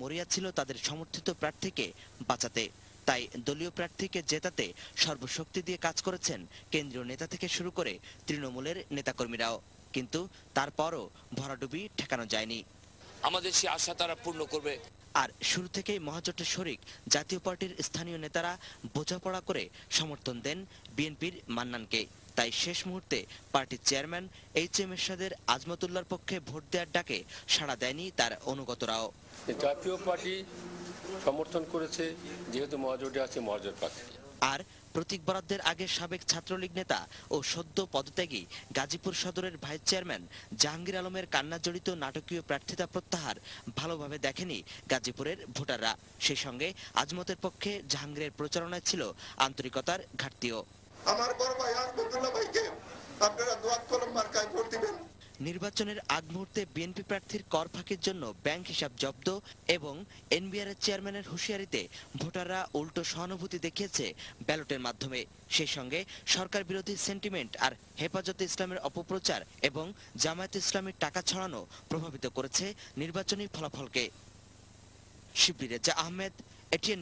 মরিয়া ছিল তাদের সমর্থিত প্রার্থীকে বাঁচাতে। তাই দলীয় প্রার্থীকে জেতাতে সর্বশক্তি দিয়ে কাজ করেছেন কেন্দ্রীয় নেতা থেকে শুরু করে তৃণমূলের নেতাকর্মীরাও। কিন্তু তারপরও ভরাডুবি ঠেকানো যায়নি। আমাদের সে আশা তারা পূর্ণ করবে। আর শুরু থেকেই মহাজোটের শরিক জাতীয় পার্টির স্থানীয় নেতারা বোঝাপড়া করে সমর্থন দেন বিএনপির মান্নানকে। তাই শেষ মুহূর্তে পার্টির চেয়ারম্যান এইচ এম এরশাদের আজমতুল্লার পক্ষে ভোট দেওয়ার ডাকে সাড়া দেয়নি তার অনুগতরাও। জাতীয় পার্টি সমর্থন করেছে যেহেতু মহাজোটে আছে মহাজোট প্রার্থীকে আর প্রতীক বরাদ্দের আগে সাবেক ছাত্রলীগ নেতা ও সদ্য পদত্যাগী গাজীপুর সদরের ভাইস চেয়ারম্যান জাহাঙ্গীর আলমের কান্না জড়িত নাটকীয় প্রার্থিতা প্রত্যাহার ভালোভাবে দেখেনি গাজীপুরের ভোটাররা। সেই সঙ্গে আজমতের পক্ষে জাহাঙ্গীরের প্রচারণায় ছিল আন্তরিকতার ঘাটতিও। আমার বড় ভাই আহমদুল্লাহ ভাইকে আপনারা দোয়াত কলম মার্কায় ভোট দিবেন। নির্বাচনের আগ মুহূর্তে বিএনপি প্রার্থীর কর ফাঁকির জন্য ব্যাংক হিসাব জব্দ এবং এনবিআর চেয়ারম্যানের হুঁশিয়ারিতে ভোটাররা উল্টো সহানুভূতি দেখিয়েছে ব্যালটের মাধ্যমে। সেই সঙ্গে সরকার বিরোধী সেন্টিমেন্ট আর হেফাজতে ইসলামের অপপ্রচার এবং জামায়াত ইসলামের টাকা ছড়ানো প্রভাবিত করেছে নির্বাচনী ফলাফলকে। শিবলি রেজা আহমেদ, এটিএন